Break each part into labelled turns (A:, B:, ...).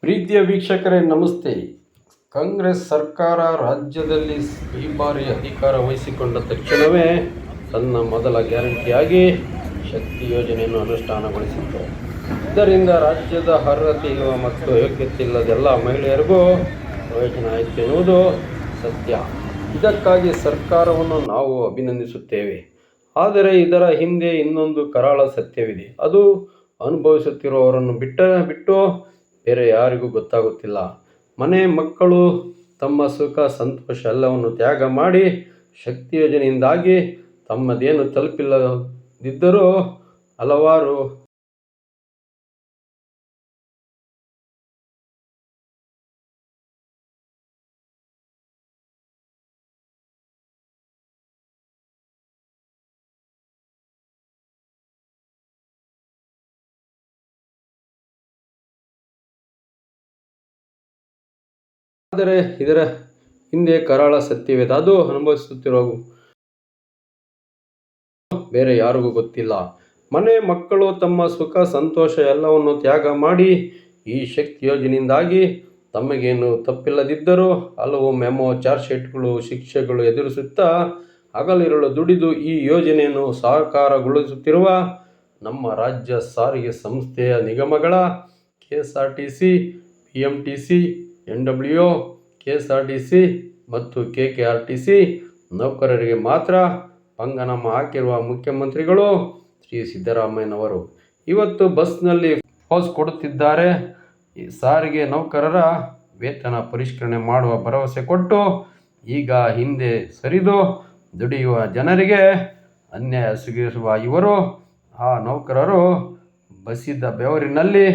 A: ಪ್ರೀತಿಯ ವೀಕ್ಷಕರೇ, ನಮಸ್ತೆ. ಕಾಂಗ್ರೆಸ್ ಸರ್ಕಾರ ರಾಜ್ಯದಲ್ಲಿ ಈ ಬಾರಿ ಅಧಿಕಾರ ವಹಿಸಿಕೊಂಡ ತಕ್ಷಣವೇ ತನ್ನ ಮೊದಲ ಗ್ಯಾರಂಟಿಯಾಗಿ ಶಕ್ತಿ ಯೋಜನೆಯನ್ನು ಅನುಷ್ಠಾನಗೊಳಿಸಿತ್ತು. ಇದರಿಂದ ರಾಜ್ಯದ ಅರ್ಹತೆ ಇರುವ ಮತ್ತು ಯೋಗ್ಯತೆ ಇಲ್ಲದ ಎಲ್ಲ ಮಹಿಳೆಯರಿಗೂ ಪ್ರಯೋಜನ ಆಯಿತು ಎನ್ನುವುದು ಸತ್ಯ. ಇದಕ್ಕಾಗಿ ಸರ್ಕಾರವನ್ನು ನಾವು ಅಭಿನಂದಿಸುತ್ತೇವೆ. ಆದರೆ ಇದರ ಹಿಂದೆ ಇನ್ನೊಂದು ಕರಾಳ ಸತ್ಯವಿದೆ. ಅದು ಅನುಭವಿಸುತ್ತಿರುವವರನ್ನು ಬಿಟ್ಟ, ಬಿಟ್ಟು ಬೇರೆ ಯಾರಿಗೂ ಗೊತ್ತಾಗುತ್ತಿಲ್ಲ. ಮನೆ ಮಕ್ಕಳು ತಮ್ಮ ಸುಖ, ಸಂತೋಷ ಎಲ್ಲವನ್ನು ತ್ಯಾಗ ಮಾಡಿ ಶಕ್ತಿ ಯೋಜನೆಯಿಂದಾಗಿ ತಮ್ಮದೇನು ತಲುಪಿಲ್ಲದಿದ್ದರೂ ಹಲವಾರು ಆದರೆ ಇದರ ಹಿಂದೆ ಕರಾಳ ಸತ್ಯವಿದೆ. ಅದು ಅನುಭವಿಸುತ್ತಿರುವ ಬೇರೆ ಯಾರಿಗೂ ಗೊತ್ತಿಲ್ಲ. ಮನೆ ಮಕ್ಕಳು ತಮ್ಮ ಸುಖ, ಸಂತೋಷ ಎಲ್ಲವನ್ನು ತ್ಯಾಗ ಮಾಡಿ ಈ ಶಕ್ತಿ ಯೋಜನೆಯಿಂದಾಗಿ ತಮಗೇನು ತಪ್ಪಿಲ್ಲದಿದ್ದರೂ ಹಲವು ಮೆಮೊ, ಚಾರ್ಜ್ ಶೀಟ್ಗಳು, ಶಿಕ್ಷೆಗಳು ಎದುರಿಸುತ್ತಾ ಹಗಲಿರುಳು ದುಡಿದು ಈ ಯೋಜನೆಯನ್ನು ಸಹಕಾರಗೊಳಿಸುತ್ತಿರುವ ನಮ್ಮ ರಾಜ್ಯ ಸಾರಿಗೆ ಸಂಸ್ಥೆಯ ನಿಗಮಗಳ K S R T C P M T C N W, K S R T C ಮತ್ತು K K R T C ನೌಕರರಿಗೆ ಮಾತ್ರ ಪಂಗನಾಮ ಹಾಕಿರುವ ಮುಖ್ಯಮಂತ್ರಿಗಳು ಶ್ರೀ ಸಿದ್ದರಾಮಯ್ಯನವರು. ಇವತ್ತು ಬಸ್ನಲ್ಲಿ ಪೋಸ್ ಕೊಡುತ್ತಿದ್ದಾರೆ. ಸಾರಿಗೆ ನೌಕರರ ವೇತನ ಪರಿಷ್ಕರಣೆ ಮಾಡುವ ಭರವಸೆ ಕೊಟ್ಟು ಈಗ ಹಿಂದೆ ಸರಿದು ದುಡಿಯುವ ಜನರಿಗೆ ಅನ್ಯಾಯ ಸುಗಿಸುವ ಇವರು, ಆ ನೌಕರರು ಬಸಿದ ಬೆವರಿನಲ್ಲಿ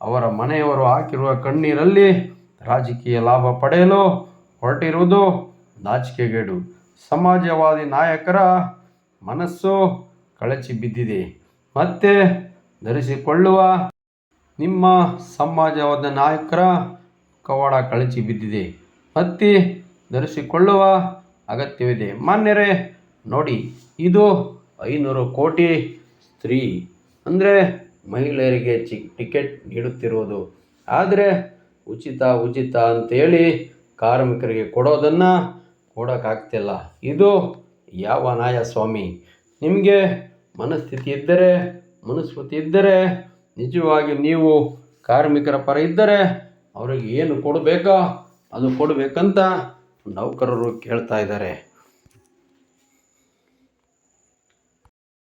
A: ಅವರ ಮನೆಯವರು ಹಾಕಿರುವ ಕಣ್ಣೀರಲ್ಲಿ ರಾಜಕೀಯ ಲಾಭ ಪಡೆಯಲು ಹೊರಟಿರುವುದು ನಾಚಿಕೆಗೇಡು. ಸಮಾಜವಾದಿ ನಾಯಕರ ಮನಸ್ಸು ಕಳಚಿ ಬಿದ್ದಿದೆ. ಮತ್ತೆ ಧರಿಸಿಕೊಳ್ಳುವ ನಿಮ್ಮ ಸಮಾಜವಾದ ನಾಯಕರ ಕವಾಡ ಕಳಚಿ ಬಿದ್ದಿದೆ. ಮತ್ತೆ ಧರಿಸಿಕೊಳ್ಳುವ ಅಗತ್ಯವಿದೆ. ಮಾನ್ಯರೇ, ನೋಡಿ, ಇದು ಐನೂರು ಕೋಟಿ ಸ್ತ್ರೀ. ಅಂದರೆ ಮಹಿಳೆಯರಿಗೆ ಚಿ ಟಿಕೆಟ್ ನೀಡುತ್ತಿರುವುದು. ಆದರೆ ಉಚಿತ ಉಚಿತ ಅಂತೇಳಿ ಕಾರ್ಮಿಕರಿಗೆ ಕೊಡೋದನ್ನು ಕೊಡೋಕ್ಕಾಗ್ತಿಲ್ಲ. ಇದು ಯಾವ ನ್ಯಾಯ ಸ್ವಾಮಿ ನಿಮಗೆ ಮನಸ್ಥಿತಿ ಇದ್ದರೆ ಮನಸ್ಮೃತಿ ಇದ್ದರೆ, ನಿಜವಾಗಿ ನೀವು ಕಾರ್ಮಿಕರ ಪರ ಇದ್ದರೆ ಅವರಿಗೆ ಏನು ಕೊಡಬೇಕೋ, ಅದು ಕೊಡಬೇಕಂತ ನೌಕರರು ಕೇಳ್ತಾ ಇದ್ದಾರೆ.